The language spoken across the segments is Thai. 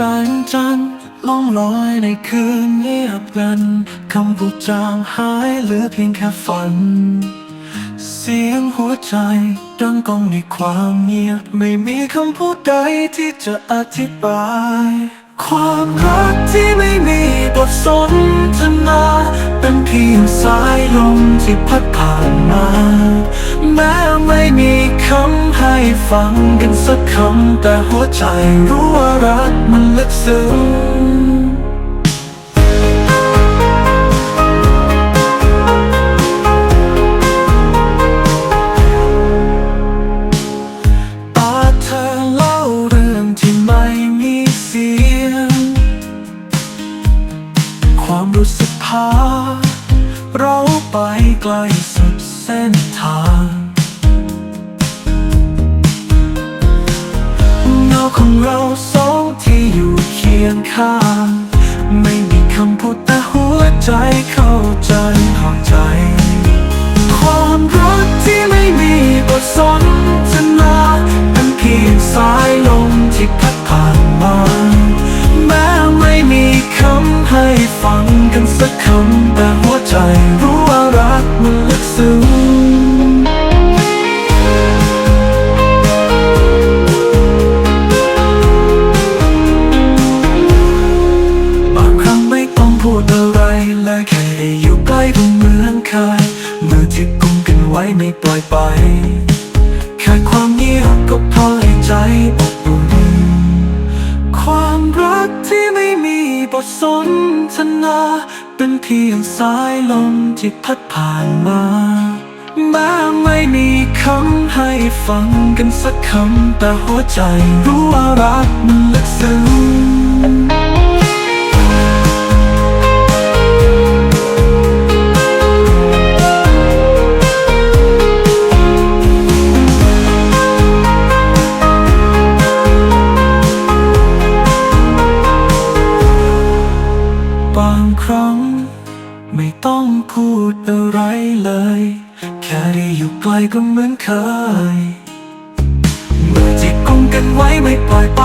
แสงจันทร์ล่องลอยในคืนเงียบงันคำพูดจางหายเหลือเพียงแค่ฝัน เสียงหัวใจดังก้องในความเงียบ ไม่มีคำพูดใดที่จะอธิบาย ความรักที่ไม่มีบทสนทนา เป็นเพียงสายลมที่พัดผ่านมา แม้ไม่มีคำให้ฟังกันสักคำ แต่หัวใจรู้ว่ารักมันลึกซึ้งตาเธอเล่าเรื่องที่ไม่มีเสียงความรู้สึกพาเราไปไกลสุดเส้นทาง ยู่เคียงข้าง ไม่มีคำพูดแต่หัวใจเข้าใจ ว้ไม่ปล่อยไปแค่ความเงียบก็พอให้ใจอบอุ่นความรักที่ไม่มีบทสนทนา เป็นเพียงสายลมที่พัดผ่านมาแม้ไม่มีคำให้ฟังกันสักคำแต่หัวใจรู้ว่ารักมันลึกซึ้ง ครั้ง ไม่ต้องพูดอะไรเลย แค่ได้อยู่ใกล้ก็เหมือนเคย มือที่กุมกันไว้ไม่ปล่อยไป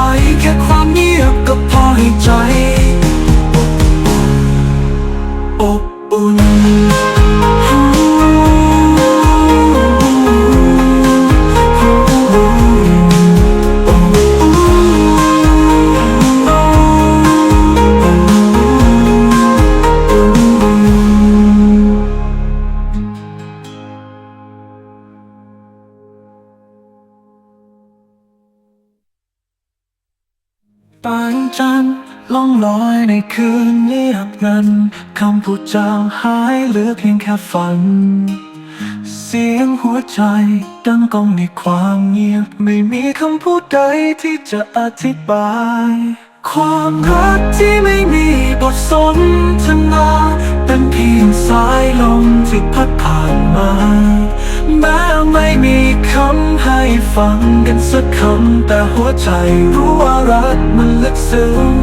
ปางจันทร์ล่องลอยในคืนเงียบงันคำพูดจางหายเหลือเพียงแค่ฝัน เสียงหัวใจดังก้องในความเงียบ ไม่มีคำพูดใดที่จะอธิบาย ความรักที่ไม่มีบทสนทนา เป็นเพียงสายลมที่พัดผ่านมา ฟังกันสักคำแต่หัวใจรู้ว่ารักมันลึกซึ้ง